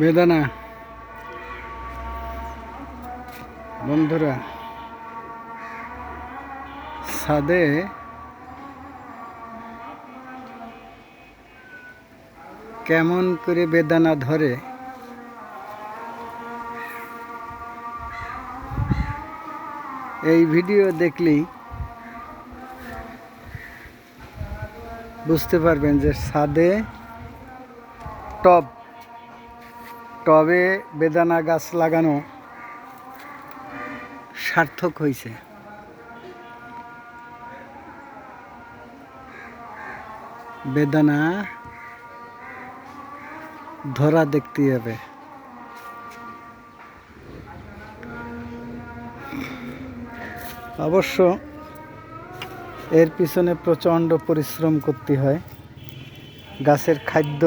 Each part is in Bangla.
বেদানা। বন্ধুরা, ছাদে কেমন করে বেদানা ধরে? এই ভিডিও দেখলেই বুঝতে পারবেন যে ছাদে টব টবে বেদানা গাছ লাগানো সার্থক হয়েছে। বেদানা ধরা দেখতে হবে। অবশ্য এর পিছনে প্রচণ্ড পরিশ্রম করতে হয়। গাছের খাদ্য,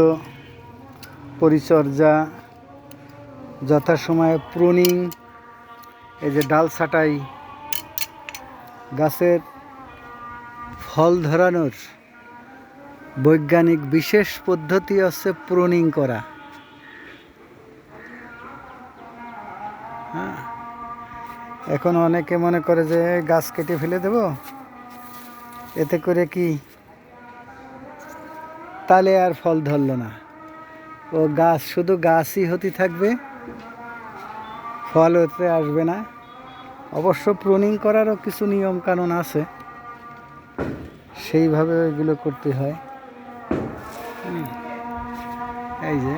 পরিচর্যা যথাসময়ে প্রুনিং, এই যে ডাল ছাটাই, গাছের ফল ধরানোর বৈজ্ঞানিক বিশেষ পদ্ধতি হচ্ছে প্রুনিং করা। হ্যাঁ? এখন অনেকে মনে করে যে গাছ কেটে ফেলে দেব? এতে করে কি? তালে আর ফল ধরলো না। ও গাছ শুধু গাছই হতে থাকবে? ফল হতে আসবে না। অবশ্য প্রুনিং করারও কিছু নিয়ম কানুন আছে। সেইভাবে ওইগুলো করতে হয়। এই যে।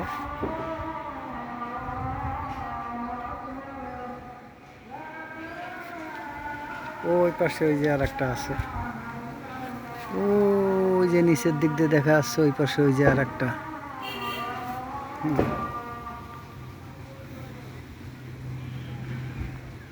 ওই পাশে ওই যে আর একটা আছে। ওই যে নিচের দিক দিয়ে দেখা যাচ্ছে, ওই পাশে ওই যে আর একটা হুম।